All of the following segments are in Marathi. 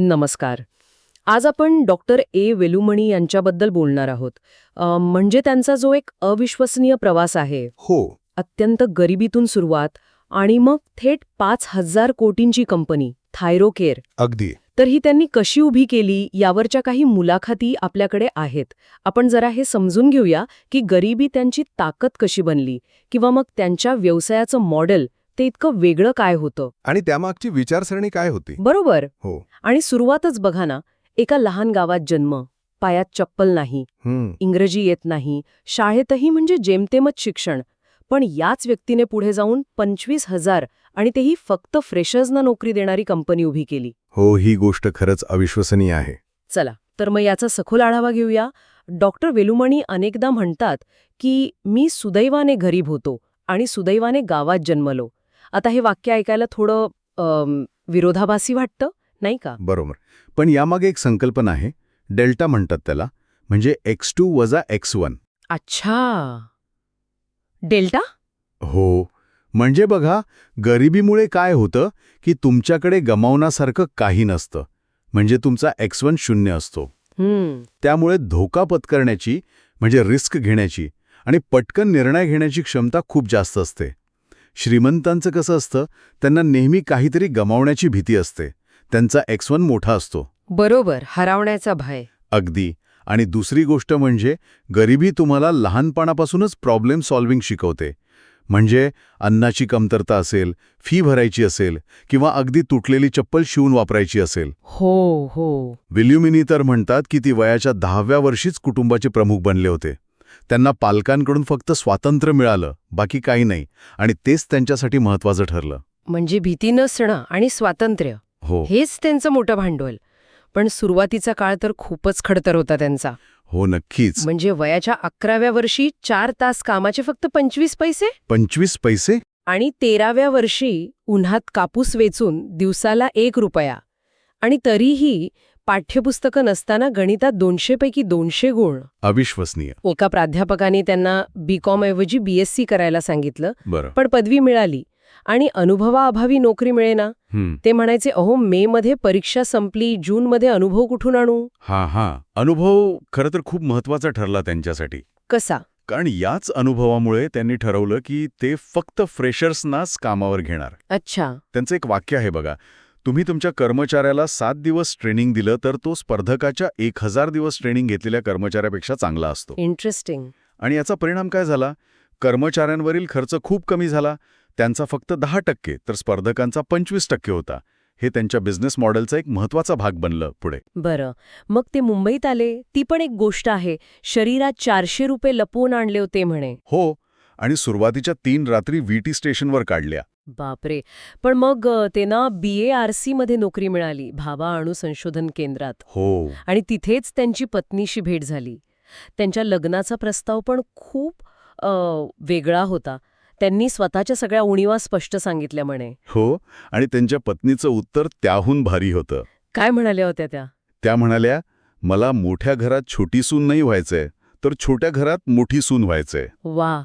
नमस्कार. आज आपण डॉक्टर ए वेलुमणी यांच्याबद्दल बोलणार आहोत. म्हणजे त्यांचा जो एक अविश्वसनीय प्रवास आहे. हो. अत्यंत गरिबीतून सुरुवात आणि मग थेट पाच हजार कोटींची कंपनी थायरोकेअर अगदी. तर ही त्यांनी कशी उभी केली यावरच्या काही मुलाखती आपल्याकडे आहेत. आपण जरा हे समजून घेऊया की गरिबी त्यांची ताकद कशी बनली किंवा मग त्यांच्या व्यवसायाचं मॉडेल ते इतकं वेगळं काय होतं? आणि त्यामागची विचारसरणी काय होती? बरोबर. हो. आणि सुरुवातच बघा ना एका लहान गावात जन्म. पायात चप्पल नाही. इंग्रजी येत नाही. शाळेतही म्हणजे जेमतेमच शिक्षण. पण याच व्यक्तीने पुढे जाऊन पंचवीस हजार आणि तेही फक्त फ्रेशर्सना नोकरी देणारी कंपनी उभी केली. हो ही गोष्ट खरंच अविश्वसनीय आहे. चला तर मग याचा सखोल आढावा घेऊया. डॉक्टर वेलुमणी अनेकदा म्हणतात की मी सुदैवाने गरीब होतो आणि सुदैवाने गावात जन्मलो. आता हे वाक्य ऐकायला थोडं विरोधाभासी वाटतं नाही का? बरोबर. पण यामागे एक संकल्पना आहे डेल्टा म्हणतात त्याला म्हणजे एक्स टू वजा एक्स वन. अच्छा. डेल्टा? हो. म्हणजे बघा गरिबीमुळे काय होतं की तुमच्याकडे गमावण्यासारखं काही नसतं. म्हणजे तुमचा एक्स वन शून्य असतो. त्यामुळे धोका पत्करण्याची म्हणजे रिस्क घेण्याची आणि पटकन निर्णय घेण्याची क्षमता खूप जास्त असते. श्रीमंतांचं कसं असतं त्यांना नेहमी काहीतरी गमावण्याची भीती असते. त्यांचा एक्स वन मोठा असतो. बरोबर हरावण्याचा भय. अगदी. आणि दुसरी गोष्ट म्हणजे गरिबी तुम्हाला लहानपणापासूनच प्रॉब्लेम सॉल्व्हिंग शिकवते. म्हणजे अन्नाची कमतरता असेल फी भरायची असेल किंवा अगदी तुटलेली चप्पल शिवून वापरायची असेल. हो हो. विल्युमिनी तर म्हणतात की ती वयाच्या दहाव्या वर्षीच कुटुंबाचे प्रमुख बनले होते. त्यांना पालकांकडून फक्त स्वातंत्र्य मिळालं बाकी काही नाही. आणि तेच त्यांच्यासाठी महत्वाचं ठरलं. म्हणजे भीती नसणं आणि स्वातंत्र्य हो. हेच त्यांचं मोठं भांडवल. पण सुरुवातीचा काळ तर खूपच खडतर होता त्यांचा. हो नक्कीच. म्हणजे वयाच्या अकराव्या वर्षी चार तास कामाचे फक्त पंचवीस पैसे? पंचवीस पैसे? आणि तेराव्या वर्षी उन्हात कापूस वेचून दिवसाला एक रुपया. आणि तरीही पाठ्यपुस्तकं नसताना गणितात दोनशेपैकी दोनशे गुण. अविश्वसनीय. एका प्राध्यापकाने त्यांना बीकॉम ऐवजी बीएससी करायला सांगितलं. पण पदवी मिळाली. आणि अनुभवाअभावी नोकरी मिळेना. ते म्हणायचे अहो मे मध्ये परीक्षा संपली जून मध्ये अनुभव कुठून आणू? हा हा. अनुभव खरं तर खूप महत्त्वाचा ठरला त्यांच्यासाठी. कसा? कारण याच अनुभवामुळे त्यांनी ठरवलं की ते फक्त फ्रेशर्सनाच कामावर घेणार. अच्छा. त्यांचं एक वाक्य आहे बघा. तुम्ही तुमच्या कर्मचाऱ्याला सात दिवस ट्रेनिंग दिलं तर तो स्पर्धकाच्या एक हजार दिवस ट्रेनिंग घेतलेल्या कर्मचाऱ्यापेक्षा चांगला असतो. इंटरेस्टिंग आणि याचा परिणाम काय झाला? कर्मचाऱ्यांवरील खर्च खूप कमी झाला. त्यांचा फक्त दहा टक्के तर स्पर्धकांचा पंचवीस टक्के होता. हे त्यांच्या बिझनेस मॉडेलचा एक महत्त्वाचा भाग बनलं पुढे. बरं. मग ते मुंबईत आले. ती पण एक गोष्ट आहे. शरीरात चारशे रुपये लपवून आणले होते म्हणे. हो. आणि सुरुवातीच्या तीन रात्री व्हीटी स्टेशनवर काढल्या. बापरे. पण मग ते ना बी ए आर सी मध्ये नोकरी मिळाली भाभा अणु संशोधन केंद्रात. हो. आणि तिथेच त्यांची पत्नीशी भेट झाली. त्यांच्या लग्नाचा प्रस्ताव पण खूप वेगळा होता. त्यांनी स्वतःच्या सगळ्या उणीवा स्पष्ट सांगितल्या म्हणे. हो. आणि त्यांच्या पत्नीचं उत्तर त्याहून भारी होतं. काय म्हणाल्या होत्या त्या? त्या म्हणाल्या मला मोठ्या घरात छोटी सून नाही व्हायचंय तर छोट्या घरात मोठी सून व्हायचंय. वा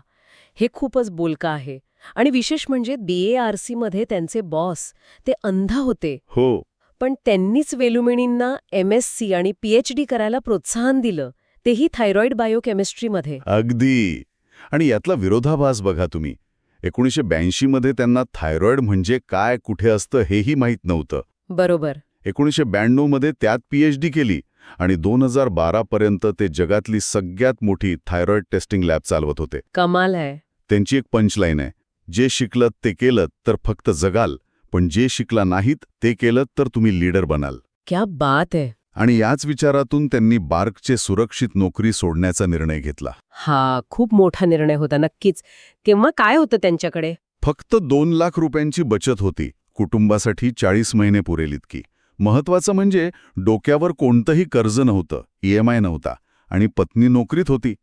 हे खूपच बोलका आहे. आणि विशेष म्हणजे बी ए आर सी मध्ये त्यांचे बॉस ते अंधा होते. हो. पण त्यांनीच वेलुमिणींना एम एस सी आणि पीएचडी करायला प्रोत्साहन दिलं तेही थायरॉइड बायोकेमिस्ट्रीमध्ये. अगदी. आणि यातला विरोधाभास बघा तुम्ही. एकोणीसशे ब्याऐंशीमध्ये त्यांना थायरॉइड म्हणजे काय कुठे असतं हेही माहीत नव्हतं. बरोबर. एकोणीसशे ब्याण्णवमध्ये त्यात पीएचडी केली आणि दोन हजार बारापर्यंत ते जगातली सगळ्यात मोठी थायरॉइड टेस्टिंग लॅब चालवत होते. कमाल आहे. त्यांची एक पंचलाईन आहे. जे शिकलत ते केलं तर फक्त जगाल पण जे शिकला नाहीत ते केलं तर तुम्ही लीडर बनाल. क्या बात आहे आणि याच विचारातून त्यांनी बार्कचे सुरक्षित नोकरी सोडण्याचा निर्णय घेतला. हा खूप मोठा निर्णय होता नक्कीच. तेव्हा काय होतं त्यांच्याकडे? फक्त दोन लाख रुपयांची बचत होती कुटुंबासाठी चाळीस महिने पुरेल इतकी. महत्वाचं म्हणजे डोक्यावर कोणतंही कर्ज नव्हतं ईएमआय नव्हता आणि पत्नी नोकरीत होती.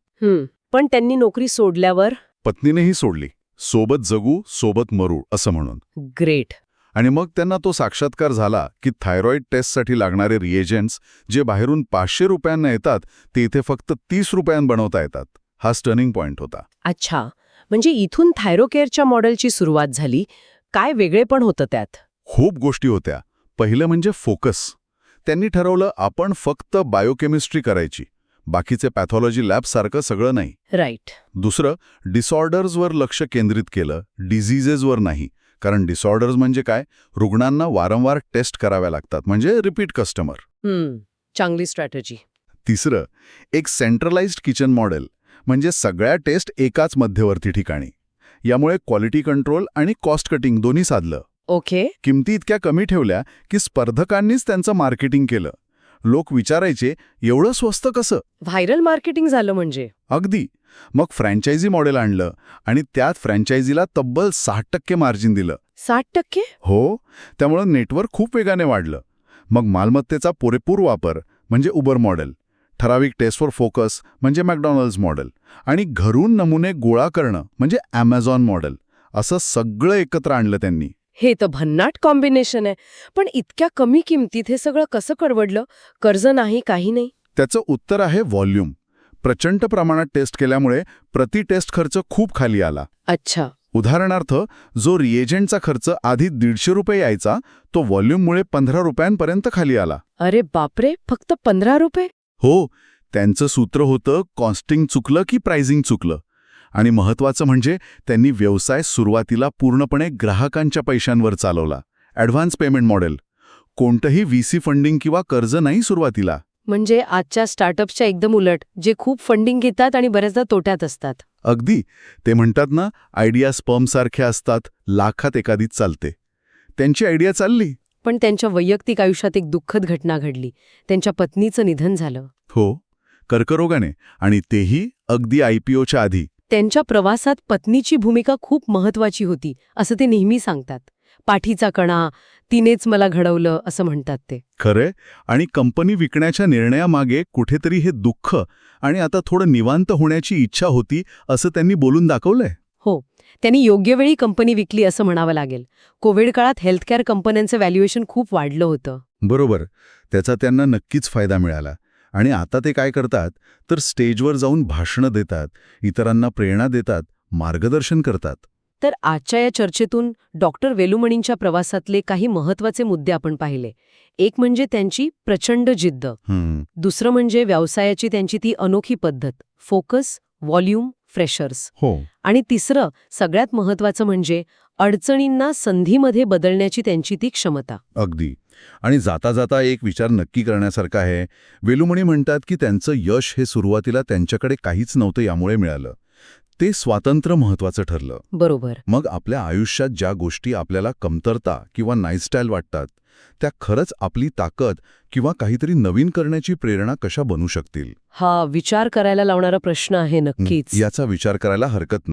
पण त्यांनी नोकरी सोडल्यावर? पत्नीनेही सोडली. सोबत जगू सोबत मरू असं म्हणून. ग्रेट. आणि मग त्यांना तो साक्षात्कार झाला की थायरॉइड टेस्टसाठी लागणारे रिएजंट्स जे बाहेरून पाचशे रुपयांना येतात ते इथे फक्त तीस रुपयां बनवता येतात. हा स्टर्निंग पॉइंट होता. अच्छा. म्हणजे इथून थायरोकेअरच्या मॉडेलची सुरुवात झाली. काय वेगळे पण होतं त्यात. खूप गोष्टी होत्या. पहिलं म्हणजे फोकस. त्यांनी ठरवलं आपण फक्त बायोकेमिस्ट्री करायची. बाकीचे पॅथॉलॉजी लॅबसारखं सगळं नाही. राईट दुसरं डिसऑर्डर्सवर लक्ष केंद्रित केलं डिझिजेसवर नाही. कारण डिसऑर्डर्स म्हणजे काय? रुग्णांना वारंवार टेस्ट कराव्या लागतात म्हणजे रिपीट कस्टमर हम्म चांगली स्ट्रॅटेजी तिसरं एक सेंट्रलाइज्ड किचन मॉडेल म्हणजे सगळ्या टेस्ट एकाच मध्यवर्ती ठिकाणी. यामुळे क्वालिटी कंट्रोल आणि कॉस्ट कटिंग दोन्ही साधलं. ओके किमती इतक्या कमी ठेवल्या की स्पर्धकांनीच त्यांचं मार्केटिंग केलं. लोक विचारायचे एवढं स्वस्त कसं? व्हायरल मार्केटिंग झालं म्हणजे. अगदी. मग फ्रँचायझी मॉडेल आणलं आणि त्यात फ्रँचायझीला तब्बल साठ टक्के मार्जिन दिलं. साठ टक्के? हो. त्यामुळं नेटवर्क खूप वेगाने वाढलं. मग मालमत्तेचा पुरेपूर वापर म्हणजे उबर मॉडेल ठराविक टेस्टवर फोकस म्हणजे मॅकडॉनल्ड्स मॉडेल आणि घरून नमुने गोळा करणं म्हणजे ॲमेझॉन मॉडेल असं सगळं एकत्र आणलं त्यांनी. हे तर भन्नाट कॉम्बिनेशन आहे. पण इतक्या कमी किमतीत हे सगळं कसं करवडलं कर्ज नाही काही नाही. त्याचं उत्तर आहे व्हॉल्यूम. प्रचंड प्रमाणात टेस्ट केल्यामुळे प्रति टेस्ट खर्च खूप खाली आला. अच्छा. उदाहरणार्थ जो रिएजंटचा खर्च आधी दीडशे रुपये यायचा तो व्हॉल्यूममुळे पंधरा रुपयांपर्यंत खाली आला. अरे बापरे! फक्त पंधरा रुपये? हो त्यांचं सूत्र होतं कॉस्टिंग चुकलं की प्राइसिंग चुकलं. आणि महत्वाचं म्हणजे त्यांनी व्यवसाय सुरुवातीला पूर्णपणे ग्राहकांच्या पैशांवर चालवला. ॲडव्हान्स पेमेंट मॉडेल कोणतंही व्हीसी फंडिंग किंवा कर्ज नाही सुरुवातीला. म्हणजे आजच्या स्टार्टअप्सच्या एकदम उलट जे खूप फंडिंग घेतात आणि बऱ्याचदा तोट्यात असतात. अगदी. ते म्हणतात ना आयडिया स्पर्मसारख्या असतात लाखात एखादीच चालते. त्यांची आयडिया चालली. पण त्यांच्या वैयक्तिक आयुष्यात एक दुःखद घटना घडली. त्यांच्या पत्नीचं निधन झालं. हो. कर्करोगाने आणि तेही अगदी आयपीओच्या आधी. त्यांच्या प्रवासात पत्नीची भूमिका खूप महत्वाची होती असं ते नेहमी सांगतात. पाठीचा कणा तिनेच मला घडवलं असं म्हणतात ते. खरंय. आणि कंपनी विकण्याच्या निर्णयामागे कुठेतरी हे दुःख आणि आता थोडं निवांत होण्याची इच्छा होती असं त्यांनी बोलून दाखवलंय? हो. त्यांनी योग्य वेळी कंपनी विकली असं म्हणावं लागेल. कोविड काळात हेल्थकेअर कंपन्यांचं व्हॅल्युएशन खूप वाढलं होतं. बरोबर. त्याचा त्यांना नक्कीच फायदा मिळाला. आणि आता ते काय करतात? तर स्टेजवर जाऊन भाषणं देतात इतरांना प्रेरणा देतात मार्गदर्शन करतात. तर आजच्या या चर्चेतून डॉक्टर वेलुमणींच्या प्रवासातले काही महत्त्वाचे मुद्दे आपण पाहिले. एक म्हणजे त्यांची प्रचंड जिद्द. दुसरं म्हणजे व्यवसायाची त्यांची ती अनोखी पद्धत. Focus volume freshers. हो. आणि तिसरं सगळ्यात महत्वाचं म्हणजे अडचणींना संधीमध्ये बदलण्याची त्यांची ती क्षमता. अगदी. आणि जाता जाता एक विचार नक्की करण्यासारखा आहे. वेलुमणी म्हणतात की त्यांचं यश हे सुरुवातीला त्यांच्याकडे काहीच नव्हतं यामुळे मिळालं. ते स्वातंत्र्य महत्वाचं ठरलं. बरोबर. मग आपल्या आयुष्यात ज्या गोष्टी आपल्याला कमतरता किंवा नाईस्टाईल वाटतात त्या खरंच आपली ताकद किंवा काहीतरी नवीन करण्याची प्रेरणा कशा बनू शकतील? हा विचार करायला लावणारा प्रश्न आहे नक्कीच. याचा विचार करायला हरकत